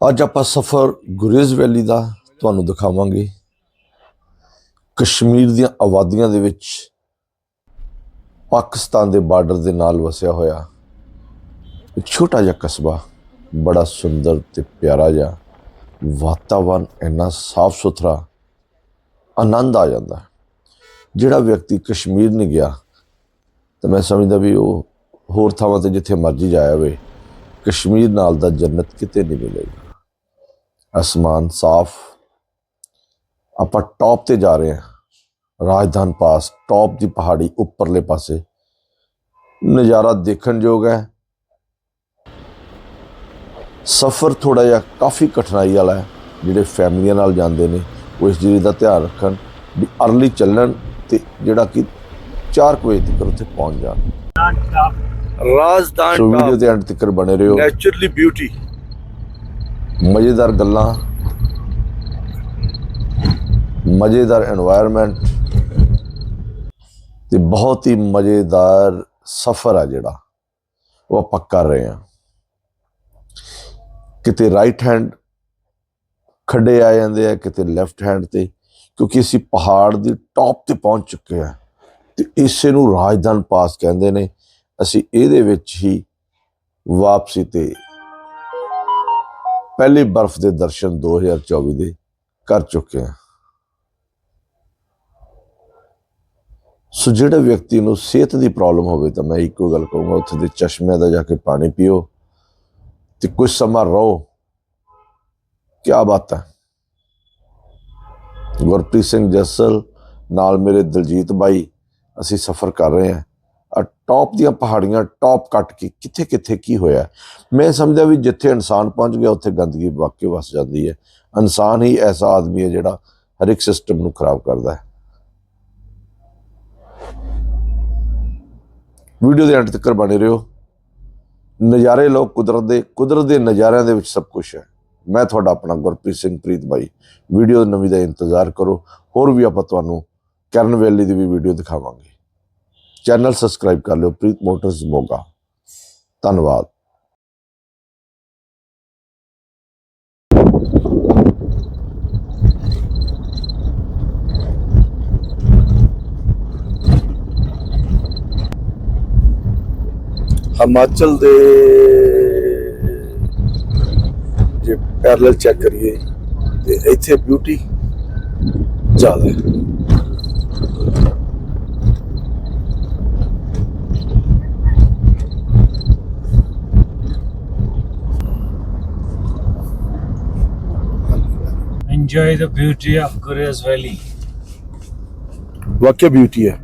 ਅੱਜ ਆਪਾਂ ਸਫ਼ਰ ਗੁਰੇਜ਼ ਵੈਲੀ ਦਾ ਤੁਹਾਨੂੰ ਦਿਖਾਵਾਂਗੇ। ਕਸ਼ਮੀਰ ਦੀਆਂ ਆਬਾਦੀਆਂ ਦੇ ਵਿੱਚ ਪਾਕਿਸਤਾਨ ਦੇ ਬਾਰਡਰ ਦੇ ਨਾਲ ਵਸਿਆ ਹੋਇਆ ਇੱਕ ਛੋਟਾ ਜਿਹਾ ਕਸਬਾ, ਬੜਾ ਸੁੰਦਰ ਤੇ ਪਿਆਰਾ ਜਿਹਾ ਵਾਤਾਵਰਨ ਇੰਨਾ ਸਾਫ਼ ਸੁਥਰਾ ਆਨੰਦ ਆ ਜਾਂਦਾ। ਜਿਹੜਾ ਵਿਅਕਤੀ ਕਸ਼ਮੀਰ ਨਹੀਂ ਗਿਆ, ਤਾਂ ਮੈਂ ਸਮਝਦਾ ਵੀ ਉਹ ਹੋਰ ਥਾਵਾਂ ਤੇ ਜਿੱਥੇ ਮਰਜ਼ੀ ਜਾਇਆ ਹੋਵੇ, ਕਸ਼ਮੀਰ ਨਾਲ ਦਾ ਜੰਨਤ ਕਿਤੇ ਨਹੀਂ ਮਿਲੇਗੀ। ਅਸਮਾਨ ਸਾਫ਼। ਆਪਾਂ ਟੌਪ ਤੇ ਜਾ ਰਹੇ ਹਾਂ। ਰਾਜਧਾਨ ਪਾਸ ਟੌਪ ਦੀ ਪਹਾੜੀ ਉੱਪਰਲੇ ਪਾਸੇ। ਨਜ਼ਾਰਾ ਦੇਖਣ ਯੋਗ ਹੈ। ਸਫ਼ਰ ਥੋੜਾ ਜਿਹਾ ਕਾਫੀ ਕਠਿਨਾਈ ਵਾਲਾ ਹੈ। ਜਿਹੜੇ ਫੈਮਲੀਆਂ ਨਾਲ ਜਾਂਦੇ ਨੇ ਉਹ ਇਸ ਚੀਜ਼ ਦਾ ਧਿਆਨ ਰੱਖਣ ਵੀ ਅਰਲੀ ਚੱਲਣ ਤੇ ਜਿਹੜਾ ਕਿ 4 ਵਜੇ ਤੱਕ ਉੱਥੇ ਪਹੁੰਚ ਜਾਣ। ਰਾਜਦਾਨ ਸੋ ਵੀਡੀਓ ਤੇ ਅੰਤ ਤੱਕ ਬਣੇ ਰਹੋ। ਨੈਚੁਰਲੀ ਬਿਊਟੀ ਮਜ਼ੇਦਾਰ ਗੱਲਾਂ, ਮਜ਼ੇਦਾਰ এনवायरमेंट ਤੇ ਬਹੁਤ ਹੀ ਮਜ਼ੇਦਾਰ ਸਫ਼ਰ ਆ ਜਿਹੜਾ ਉਹ ਆਪਾਂ ਕਰ ਰਹੇ ਆ ਕਿਤੇ ਰਾਈਟ ਹੈਂਡ ਖੱਡੇ ਆ ਜਾਂਦੇ ਆ, ਕਿਤੇ ਲੈਫਟ ਹੈਂਡ ਤੇ, ਕਿਉਂਕਿ ਅਸੀਂ ਪਹਾੜ ਦੀ ਟੌਪ ਤੇ ਪਹੁੰਚ ਚੁੱਕੇ ਆ ਤੇ ਇਸੇ ਨੂੰ ਰਾਜਧਾਨ ਪਾਸ ਕਹਿੰਦੇ ਨੇ। ਅਸੀਂ ਇਹਦੇ ਵਿੱਚ ਹੀ ਵਾਪਸੀ ਤੇ ਪਹਿਲੀ ਬਰਫ਼ ਦੇ ਦਰਸ਼ਨ 2024 ਦੇ ਕਰ ਚੁੱਕੇ ਹਾਂ। ਸੋ ਜਿਹੜੇ ਵਿਅਕਤੀ ਨੂੰ ਸਿਹਤ ਦੀ ਪ੍ਰੋਬਲਮ ਹੋਵੇ ਤਾਂ ਮੈਂ ਇੱਕੋ ਗੱਲ ਕਹੂੰਗਾ, ਉੱਥੇ ਦੇ ਚਸ਼ਮੇ ਦਾ ਜਾ ਕੇ ਪਾਣੀ ਪੀਓ ਤੇ ਕੁਝ ਸਮਾਂ ਰਹੋ। ਕੀ ਬਾਤ ਹੈ। ਗੁਰਪ੍ਰੀਤ ਸਿੰਘ ਜੱਸਲ ਨਾਲ ਮੇਰੇ ਦਲਜੀਤ ਬਾਈ, ਅਸੀਂ ਸਫ਼ਰ ਕਰ ਰਹੇ ਹਾਂ। ਟੌਪ ਦੀਆਂ ਪਹਾੜੀਆਂ ਟੌਪ ਕੱਟ ਕੇ ਕਿੱਥੇ ਕਿੱਥੇ ਕੀ ਹੋਇਆ? ਮੈਂ ਸਮਝਦਾ ਵੀ ਜਿੱਥੇ ਇਨਸਾਨ ਪਹੁੰਚ ਗਿਆ, ਉੱਥੇ ਗੰਦਗੀ ਵਾਕਈ ਵਸ ਜਾਂਦੀ ਹੈ। ਇਨਸਾਨ ਹੀ ਐਸਾ ਆਦਮੀ ਹੈ ਜਿਹੜਾ ਹਰ ਇੱਕ ਸਿਸਟਮ ਨੂੰ ਖਰਾਬ ਕਰਦਾ ਹੈ। ਵੀਡੀਓ ਦੇ ਅੰਤ ਤੱਕ ਬਣੇ ਰਹੋ। ਨਜ਼ਾਰੇ ਲਓ, ਕੁਦਰਤ ਦੇ ਕੁਦਰਤ ਦੇ ਨਜ਼ਾਰਿਆਂ ਦੇ ਵਿੱਚ ਸਭ ਕੁਝ ਹੈ। ਮੈਂ ਤੁਹਾਡਾ ਆਪਣਾ ਗੁਰਪ੍ਰੀਤ ਸਿੰਘ ਪ੍ਰੀਤ ਬਾਈ। ਵੀਡੀਓ ਨਵੀਂ ਦਾ ਇੰਤਜ਼ਾਰ ਕਰੋ। ਹੋਰ ਵੀ ਆਪਾਂ ਤੁਹਾਨੂੰ ਕਰਨ ਵੈਲੀ ਦੀ ਵੀ ਵੀਡੀਓ ਦਿਖਾਵਾਂਗੇ। ਚੈਨਲ ਸਬਸਕ੍ਰਾਈਬ ਕਰ ਲਿਓ, ਪ੍ਰੀਤ ਮੋਟਰਸ ਮੋਗਾ। ਧੰਨਵਾਦ। ਹਿਮਾਚਲ ਦੇ ਜੇ ਪੈਰਲਲ ਚੈੱਕ ਕਰੀਏ, ਤੇ ਇੱਥੇ ਬਿਊਟੀ ਜ਼ਿਆਦਾ ਹੈ enjoy the beauty of Gurez Valley. ਵਾਕਿਆ ਬਿਊਟੀ ਹੈ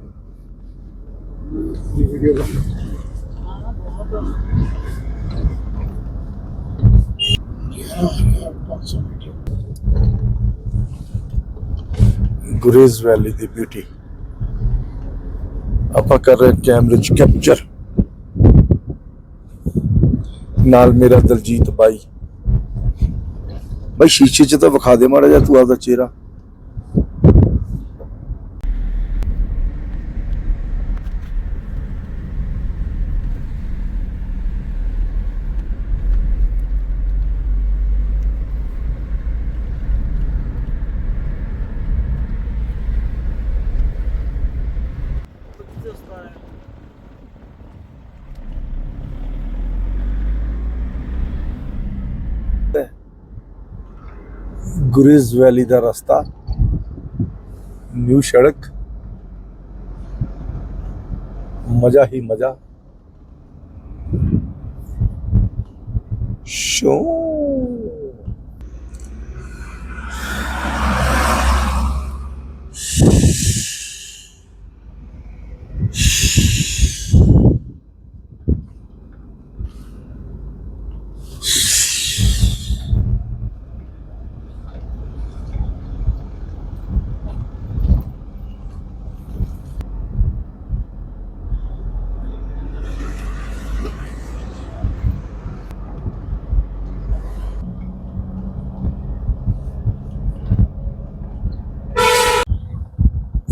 ਗੁਰੇਜ਼ ਵੈਲੀ ਦੀ ਬਿਊਟੀ ਆਪਾਂ ਕਰ ਰਹੇ ਕੈਮਰੇ ਚ ਕੈਪਚਰ ਨਾਲ ਮੇਰਾ ਦਲਜੀਤ ਬਾਈ ਬਈ ਸ਼ੀਸ਼ੇ 'ਚ ਤਾਂ ਵਿਖਾ ਦੇ ਮਾੜਾ ਜਿਹਾ ਤੂੰ ਆਪਦਾ ਚਿਹਰਾ। ਗੁਰੇਜ਼ ਵੈਲੀ ਦਾ ਰਸਤਾ ਨਿਊ ਸੜਕ ਮਜ਼ਾ ਹੀ ਮਜ਼ਾ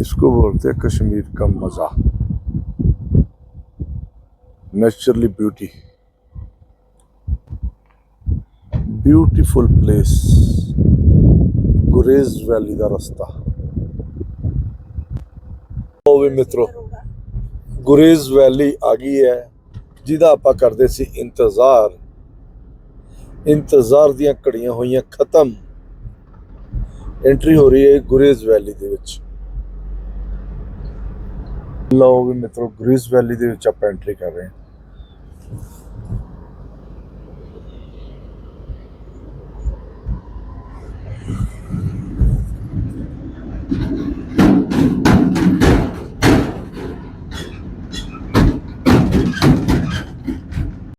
इसको बोलते हैं कश्मीर का मजा naturally beauty beautiful place Gurez valley ਦਾ ਰਸਤਾ ਉਹ ਵੀ ਮਿੱਤਰੋ ਗੁਰੇਜ਼ ਵੈਲੀ ਆ ਗਈ ਹੈ ਜਿਹਦਾ ਆਪਾਂ ਕਰਦੇ ਸੀ ਇੰਤਜ਼ਾਰ ਇੰਤਜ਼ਾਰ ਦੀਆਂ ਘੜੀਆਂ ਹੋਈਆਂ ਖਤਮ ਐਂਟਰੀ ਹੋ ਰਹੀ ਹੈ ਗੁਰੇਜ਼ ਵੈਲੀ ਦੇ ਵਿੱਚ ਲਓ ਵੀ ਮਿੱਤਰੋ ਗੁਰੇਜ਼ ਵੈਲੀ ਦੇ ਵਿੱਚ ਆਪਾਂ ਐਂਟਰੀ ਕਰ ਰਹੇ ਹਾਂ।